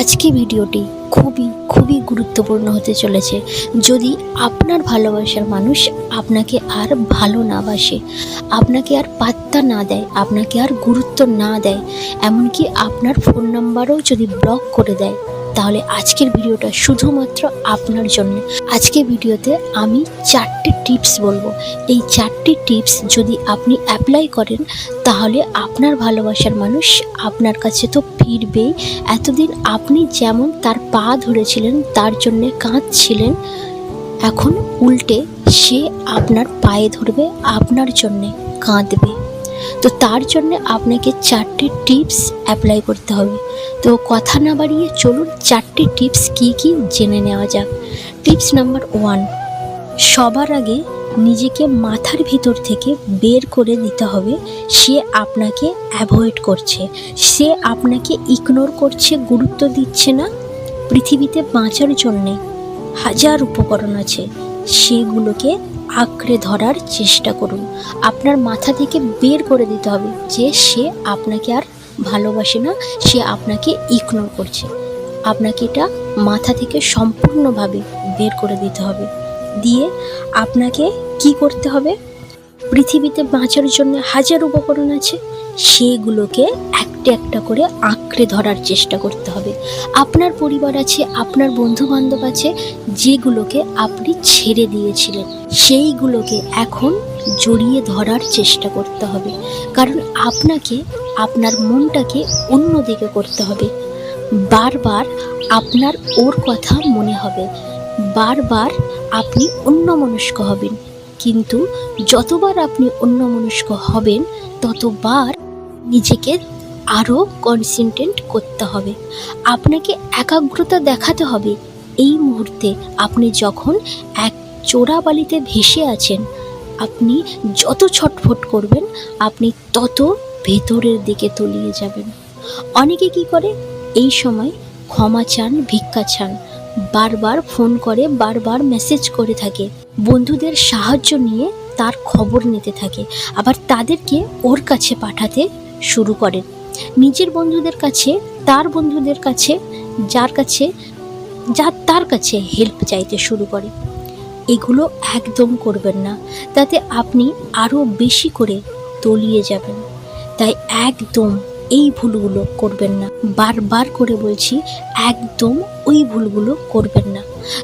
আজকে ভিডিওটি খুবই খুবই গুরুত্বপূর্ণ হতে চলেছে। যদি আপনার ভালোবাসার মানুষ আপনাকে আর ভালো না বাসে, আপনাকে আর পাত্তা না দেয়, আপনাকে আর গুরুত্ব না দেয়, এমনকি আপনার ফোন নাম্বারও যদি ব্লক করে দেয় তাহলে আজকের ভিডিওটা শুধুমাত্র আপনার জন্য। আজকে ভিডিওতে আমি চারটে টিপস বলব। এই চারটি টিপস যদি আপনি অ্যাপ্লাই করেন, তাহলে আপনার ভালোবাসার মানুষ আপনার কাছে তো ফিরবেই। এতদিন আপনি যেমন তার পা ধরেছিলেন, তার জন্যে কাঁদছিলেন, এখন উল্টে সে আপনার পায়ে ধরবে, আপনার জন্যে কাঁদবে। তো তার জন্য আপনাকে চারটে টিপস অ্যাপ্লাই করতে হবে। তো কথা না বাড়িয়ে চলুন চারটে টিপস কি কি জেনে নেওয়া যাক। টিপস নাম্বার ওয়ান, সবার আগে নিজেকে মাথার ভিতর থেকে বের করে দিতে হবে। সে আপনাকে অ্যাভয়েড করছে। সে আপনাকে ইগনোর করছে, গুরুত্ব দিচ্ছে না। পৃথিবীতে বাঁচার জন্যে হাজার উপকরণ আছে। সেগুলোকে আঁকড়ে ধরার চেষ্টা করুন। আপনার মাথা থেকে বের করে দিতে হবে যে সে আপনাকে আর ভালোবাসে না, সে আপনাকে ইগনোর করছে। আপনাকে এটা মাথা থেকে সম্পূর্ণভাবে বের করে দিতে হবে। দিয়ে আপনাকে কি করতে হবে? পৃথিবীতে বাঁচার জন্য হাজার উপকরণ আছে, সেগুলোকে একটা একটা করে আঁকড়ে ধরার চেষ্টা করতে হবে। আপনার পরিবার আছে, আপনার বন্ধু বান্ধব আছে, যেগুলোকে আপনি ছেড়ে দিয়েছিলেন, সেইগুলোকে এখন জড়িয়ে ধরার চেষ্টা করতে হবে। কারণ আপনাকে, আপনার মনটাকে অন্যদিকে করতে হবে। বারবার আপনার ওর কথা মনে হবে। বারবার আপনি অন্যমনস্ক হবেন। কিন্তু যতবার আপনি অন্যমনস্ক হবেন, ততবার নিজেকে আরও কনসেন্ট্রেট করতে হবে। আপনাকে একাগ্রতা দেখাতে হবে। এই মুহূর্তে আপনি যখন এক চোরাবালিতে ভেসে আছেন, আপনি যত ছটফট করবেন, আপনি তত ভেতরের দিকে তলিয়ে যাবেন। অনেকে কি করে? এই সময় ক্ষমা চান, ভিক্ষা চান। বারবার ফোন করে, বারবার মেসেজ করে থাকে। বন্ধুদের সাহায্য নিয়ে তার খবর নিতে থাকে। আবার তাদেরকে ওর কাছে পাঠাতে শুরু করেন নিজের বন্ধুদের কাছে, তার বন্ধুদের কাছে, যার কাছে যার তার কাছে হেল্প চাইতে শুরু করে। এগুলো একদম করবেন না। তাতে আপনি আরও বেশি করে তলিয়ে যাবেন। তাই একদম এই ভুলগুলো করবেন না। বারবার করে বলছি, একদম ওই ভুলগুলো করবেন না।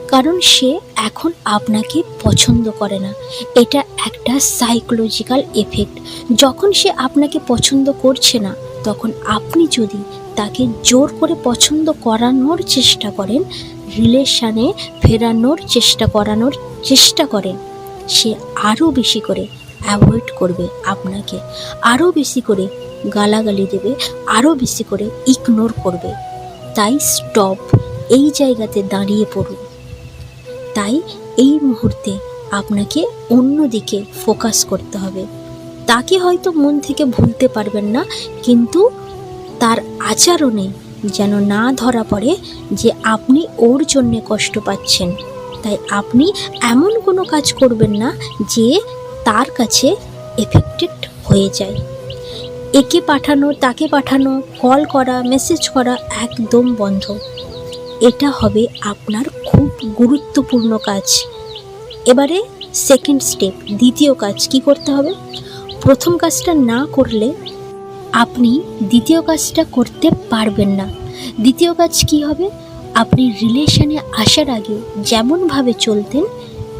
কারণ সে এখন আপনাকে পছন্দ করে না। এটা একটা সাইকোলজিক্যাল এফেক্ট যখন সে আপনাকে পছন্দ করছে না, তখন আপনি যদি তাকে জোর করে পছন্দ করানোর চেষ্টা করেন রিলেশানে ফেরানোর চেষ্টা করানোর চেষ্টা করেন, সে আরও বেশি করে অ্যাভয়েড করবে আপনাকে। আরও বেশি করে গালাগালি দেবে আরও বেশি করে ইগনোর করবে। তাই স্টপ এই জায়গাতে দাঁড়িয়ে পড়ুন। তাই এই মুহূর্তে আপনাকে অন্যদিকে ফোকাস করতে হবে। তাকে হয়তো মন থেকে ভুলতে পারবেন না, কিন্তু তার আচরণে যেন না ধরা পড়ে যে আপনি ওর জন্যে কষ্ট পাচ্ছেন। তাই আপনি এমন কোনো কাজ করবেন না যে তার কাছে এফেক্টেড হয়ে যায়। একে পাঠানো, তাকে পাঠানো, কল করা মেসেজ করা একদম বন্ধ। এটা হবে আপনার খুব গুরুত্বপূর্ণ কাজ। এবারে সেকেন্ড স্টেপ দ্বিতীয় কাজ কি করতে হবে? প্রথম কাজটা না করলে আপনি দ্বিতীয় কাজটা করতে পারবেন না। দ্বিতীয় কাজ কি হবে? আপনি রিলেশনে আসার আগে যেমনভাবে চলতেন,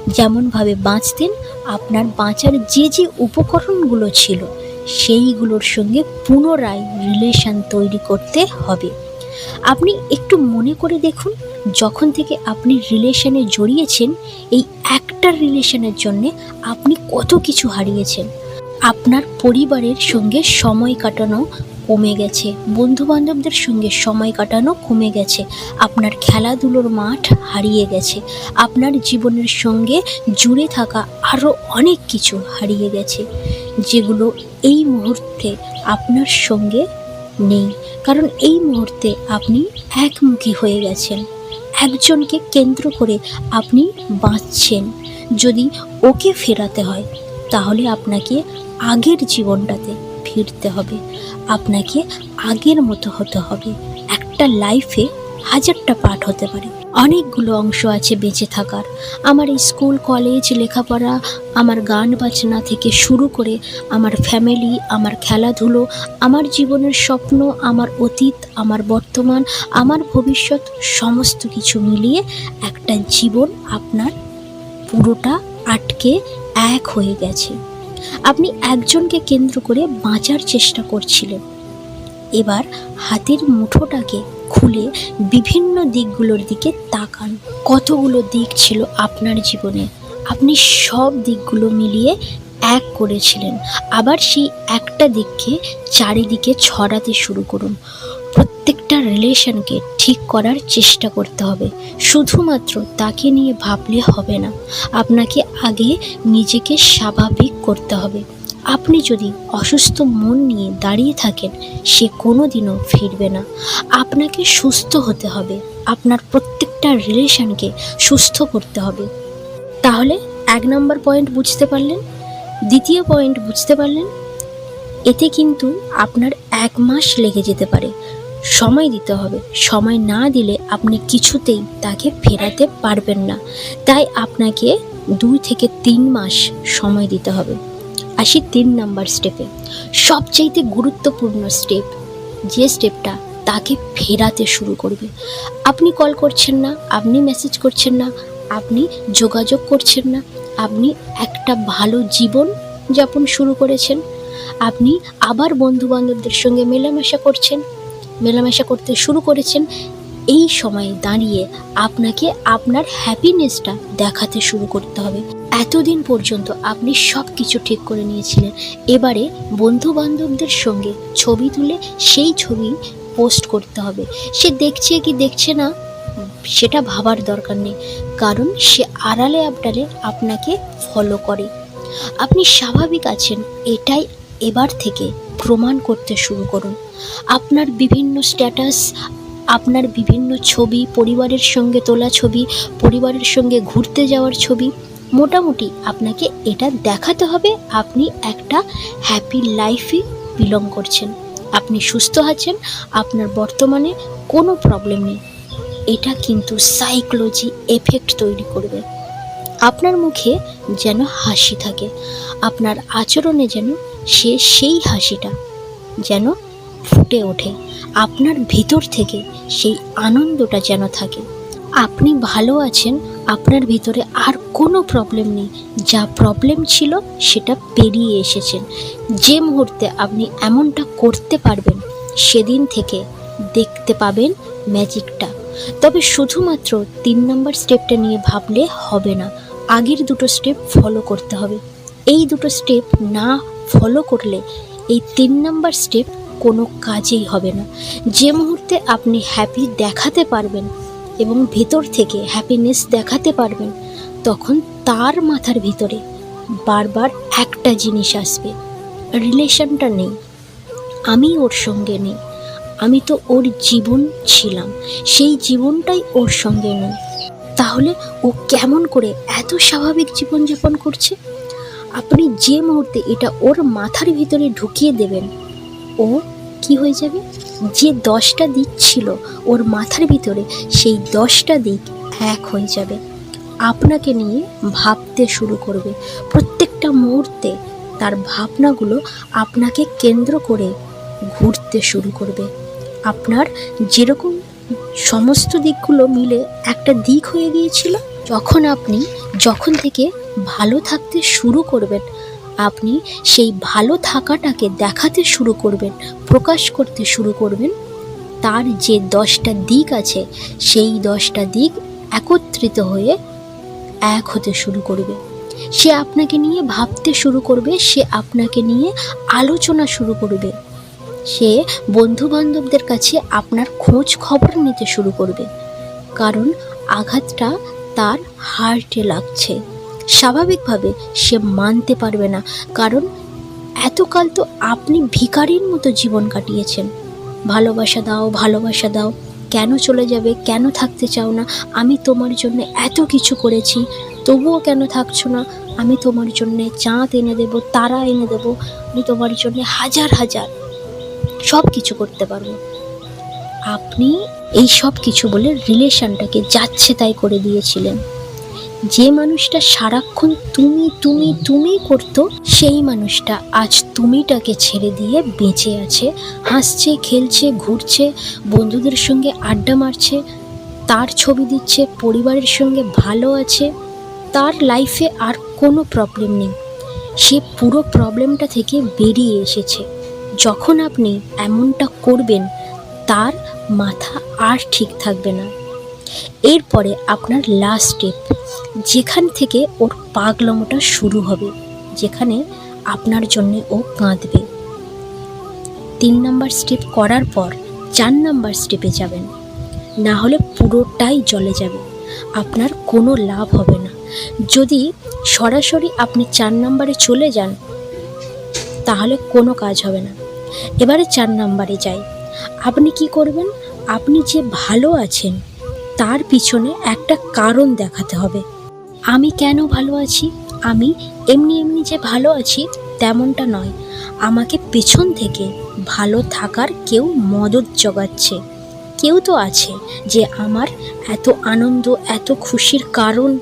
যেমনভাবে বাঁচতেন, আপনার বাঁচার যে যে উপকরণগুলো ছিল সেইগুলোর সঙ্গে পুনরায় রিলেশান তৈরি করতে হবে। আপনি একটু মনে করে দেখুন, যখন থেকে আপনি রিলেশনে জড়িয়েছেন, এই একটা রিলেশনের জন্যে আপনি কত কিছু হারিয়েছেন। আপনার পরিবারের সঙ্গে সময় কাটানো কমে গেছে বন্ধু বান্ধবদের সঙ্গে সময় কাটানো কমে গেছে, আপনার খেলাধুলোর মাঠ হারিয়ে গেছে, আপনার জীবনের সঙ্গে জুড়ে থাকা আরও অনেক কিছু হারিয়ে গেছে। যেগুলো এই মুহূর্তে আপনার সঙ্গে নেই। কারণ এই মুহূর্তে আপনি একমুখী হয়ে গেছেন। একজনকে কেন্দ্র করে আপনি বাঁচছেন। যদি ওকে ফেরাতে হয়, তাহলে আপনাকে আগের জীবনটাতে ফিরতে হবে। আপনাকে আগের মতো হতে হবে। একটা লাইফে হাজারটা পাঠ হতে পারে। অনেকগুলো অংশ আছে বেঁচে থাকার। আমার স্কুল, কলেজ, লেখাপড়া, আমার গান বাজনা থেকে শুরু করে আমার ফ্যামিলি, আমার খেলাধুলো, আমার জীবনের স্বপ্ন, আমার অতীত, আমার বর্তমান, আমার ভবিষ্যৎ, সমস্ত কিছু মিলিয়ে একটা জীবন আপনার পুরোটা আটকে এক হয়ে গেছে। আপনি একজনকে কেন্দ্র করে বাঁচার চেষ্টা করছিলেন। এবার হাতের মুঠোটাকে খুলে বিভিন্ন দিকগুলোর দিকে তাকান। কতগুলো দিক ছিল আপনার জীবনে? আপনি সব দিকগুলো মিলিয়ে এক করেছিলেন। আবার সেই একটা দিককে চারিদিকে ছড়াতে শুরু করুন। প্রত্যেকটা রিলেশনকে ঠিক করার চেষ্টা করতে হবে। শুধুমাত্র তাকে নিয়ে ভাবলে হবে না। আপনাকে আগে নিজেকে স্বাভাবিক করতে হবে। আপনি যদি অসুস্থ মন নিয়ে দাঁড়িয়ে থাকেন, সে কোনো দিনও ফিরবে না। আপনাকে সুস্থ হতে হবে। আপনার প্রত্যেকটা রিলেশনকে সুস্থ করতে হবে। তাহলে এক নম্বর পয়েন্ট বুঝতে পারলেন? দ্বিতীয় পয়েন্ট বুঝতে পারলেন? এতে কিন্তু আপনার এক মাস লেগে যেতে পারে। সময় দিতে হবে। সময় না দিলে আপনি কিছুতেই তাকে ফেরাতে পারবেন না। তাই আপনাকে দুই থেকে তিন মাস সময় দিতে হবে। আসি তিন নাম্বার স্টেপে সবচাইতে গুরুত্বপূর্ণ স্টেপ যে স্টেপটা তাকে ফেরাতে শুরু করবে। আপনি কল করছেন না, আপনি মেসেজ করছেন না, আপনি যোগাযোগ করছেন না, আপনি একটা ভালো জীবন যাপন শুরু করেছেন, আপনি আবার বন্ধু বান্ধবদের সঙ্গে মেলামেশা করছেন, মেলামেশা করতে শুরু করেছেন এই সময়ে দাঁড়িয়ে আপনাকে আপনার হ্যাপিনেসটা দেখাতে শুরু করতে হবে। এতদিন পর্যন্ত আপনি সব কিছু ঠিক করে নিয়েছিলেন। এবারে বন্ধু বান্ধবদের সঙ্গে ছবি তুলে সেই ছবি পোস্ট করতে হবে। সে দেখছে কি দেখছে না, সেটা ভাবার দরকার নেই। কারণ সে আড়ালে আবডালে আপনাকে ফলো করে। আপনি স্বাভাবিক আছেন, এটাই এবার থেকে প্রমাণ করতে শুরু করুন। আপনার বিভিন্ন স্ট্যাটাস আপনার বিভিন্ন ছবি, পরিবারের সঙ্গে তোলা ছবি, পরিবারের সঙ্গে ঘুরতে যাওয়ার ছবি, মোটামুটি আপনাকে এটা দেখাতে হবে আপনি একটা হ্যাপি লাইফে বিলং করছেন। আপনি সুস্থ আছেন, আপনার বর্তমানে কোনো প্রবলেম নেই। এটা কিন্তু সাইকোলজি এফেক্ট তৈরি করবে। আপনার মুখে যেন হাসি থাকে, আপনার আচরণে যেন সে সেই হাসিটা, যেন ফুটে ওঠে। আপনার ভিতর থেকে সেই আনন্দটা যেন থাকে। আপনি ভালো আছেন, আপনার ভিতরে আর কোনো প্রবলেম নেই। যা প্রবলেম ছিল সেটা পেরিয়ে এসেছেন যে মুহূর্তে আপনি এমনটা করতে পারবেন, সেদিন থেকে দেখতে পাবেন ম্যাজিকটা তবে শুধুমাত্র তিন নম্বর স্টেপটা নিয়ে ভাবলে হবে না। আগের দুটো স্টেপ ফলো করতে হবে। এই দুটো স্টেপ না ফলো করলে এই তিন নম্বর স্টেপ কোনো কাজেই হবে না। যে মুহূর্তে আপনি হ্যাপি দেখাতে পারবেন এবং ভেতর থেকে হ্যাপিনেস দেখাতে পারবেন, তখন তার মাথার ভিতরে বারবার একটা জিনিস আসবে রিলেশনটা নেই। আমি ওর সঙ্গে নেই। আমি তো ওর জীবন ছিলাম। সেই জীবনটাই ওর সঙ্গে নেই। তাহলে ও কেমন করে এত স্বাভাবিক জীবনযাপন করছে? আপনি যে মুহূর্তে এটা ওর মাথার ভিতরে ঢুকিয়ে দেবেন ও কি হয়ে যাবে? যে দশটা দিক ছিল ওর মাথার ভিতরে, সেই দশটা দিক এক হয়ে যাবে। আপনাকে নিয়ে ভাবতে শুরু করবে। প্রত্যেকটা মুহূর্তে তার ভাবনাগুলো আপনাকে কেন্দ্র করে ঘুরতে শুরু করবে। আপনার যেরকম সমস্ত দিকগুলো মিলে একটা দিক হয়ে গিয়েছিল যখন আপনি যখন থেকে ভালো থাকতে শুরু করবেন আপনি সেই ভালো থাকাটাকে দেখাতে শুরু করবেন, প্রকাশ করতে শুরু করবেন। তার যে দশটা দিক আছে, সেই দশটা দিক একত্রিত হয়ে এক হতে শুরু করবে। সে আপনাকে নিয়ে ভাবতে শুরু করবে, সে আপনাকে নিয়ে আলোচনা শুরু করবে। সে বন্ধু বান্ধবদের কাছে আপনার খোঁজ খবর নিতে শুরু করবে। কারণ আঘাতটা তার হার্টে লাগছে। স্বাভাবিকভাবে সে মানতে পারবে না। কারণ এতকাল তো আপনি ভিখারির মতো জীবন কাটিয়েছেন। ভালোবাসা দাও ভালোবাসা দাও। কেন চলে যাবে? কেন থাকতে চাও না? আমি তোমার জন্য এত কিছু করেছি, তবুও কেন থাকছো না? আমি তোমার জন্য চাঁদ এনে দেবো, তারা এনে দেবো। আমি তোমার জন্য হাজার হাজার সব কিছু করতে পারব। আপনি এই সব কিছু বলে রিলেশনটাকে যাচ্ছে তাই করে দিয়েছিলেন। যে মানুষটা সারাক্ষণ তুমি তুমি তুমি করতো, সেই মানুষটা আজ তুমিটাকে ছেড়ে দিয়ে বেঁচে আছে, হাসছে, খেলছে, ঘুরছে, বন্ধুদের সঙ্গে আড্ডা মারছে, তার ছবি দিচ্ছে, পরিবারের সঙ্গে ভালো আছে, তার লাইফে আর কোনো প্রবলেম নেই। সে পুরো প্রবলেমটা থেকে বেরিয়ে এসেছে। যখন আপনি এমনটা করবেন, তার মাথা আর ঠিক থাকবে না। এরপরে আপনার লাস্ট স্টেপ যেখান থেকে ওর পাগলমোটা শুরু হবে, যেখানে আপনার জন্যে ও কাঁদবে। তিন নাম্বার স্টেপ করার পর চার নাম্বার স্টেপে যাবেন। না হলে পুরোটাই জলে যাবে। আপনার কোনো লাভ হবে না। যদি সরাসরি আপনি চার নাম্বারে চলে যান, তাহলে কোনো কাজ হবে না। এবারে চার নাম্বারে যাই। আপনি কি করবেন? আপনি যে ভালো আছেন তার পিছনে একটা কারণ দেখাতে হবে। আমি কেন ভালো আছি? আমি এমনি এমনি যে ভালো আছি, তেমনটা নয়। আমাকে পেছন থেকে ভালো থাকার কেউ মদত জোগাচ্ছে। কেউ তো আছে যে আমার এত আনন্দ, এত খুশির কারণ।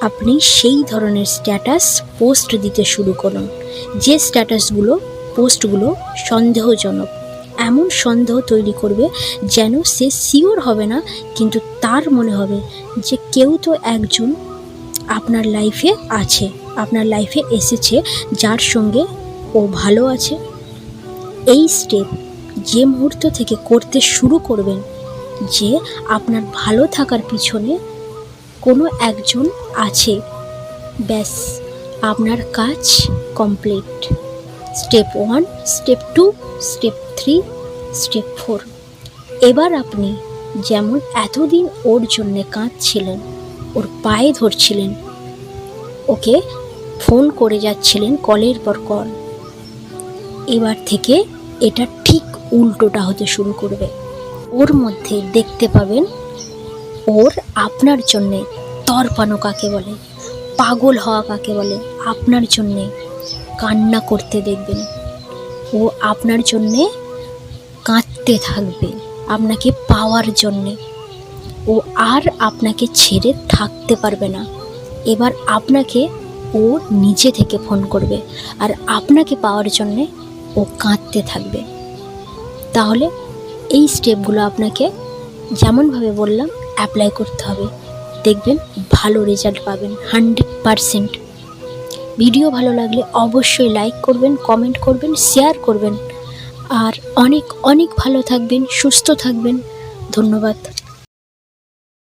আপনি সেই ধরনের স্ট্যাটাস পোস্ট দিতে শুরু করুন। যে স্ট্যাটাসগুলো পোস্টগুলো সন্দেহজনক। এমন সন্দেহ তৈরি করবে যেন সে শিওর হবে না, কিন্তু তার মনে হবে যে কেউ তো একজন আপনার লাইফে আছে, আপনার লাইফে এসেছে, যার সঙ্গে ও ভালো আছে। এই স্টেপ যে মুহূর্ত থেকে করতে শুরু করবেন যে আপনার ভালো থাকার পিছনে কোনো একজন আছে, ব্যাস, আপনার কাজ complete step one step two step three step four. এবার আপনি যেমন এতদিন ওর জন্যে কাঁদছিলেন, ওর পায়ে ধরছিলেন, ওকে ফোন করে যাচ্ছিলেন কলের পর কল। এবার থেকে এটা ঠিক উল্টোটা হতে শুরু করবে। ওর মধ্যে দেখতে পাবেন, ওর আপনার জন্যে তরপানো কাকে বলে, পাগল হওয়া কাকে বলে, আপনার জন্যে কান্না করতে দেখবেন। ও আপনার জন্যে কাঁদতে থাকবে আপনাকে পাওয়ার জন্যে। ও আর আপনাকে ছেড়ে থাকতে পারবে না। এবার আপনাকে ও নিজে থেকে ফোন করবে আর আপনাকে পাওয়ার জন্যে ও কাঁদতে থাকবে। তাহলে এই স্টেপগুলো আপনাকে যেমনভাবে বললাম অ্যাপ্লাই করতে হবে। দেখবেন ভালো রেজাল্ট পাবেন হান্ড্রেড পারসেন্ট ভিডিও ভালো লাগলে অবশ্যই লাইক করবেন কমেন্ট করবেন শেয়ার করবেন। আর অনেক অনেক ভালো থাকবেন সুস্থ থাকবেন। ধন্যবাদ।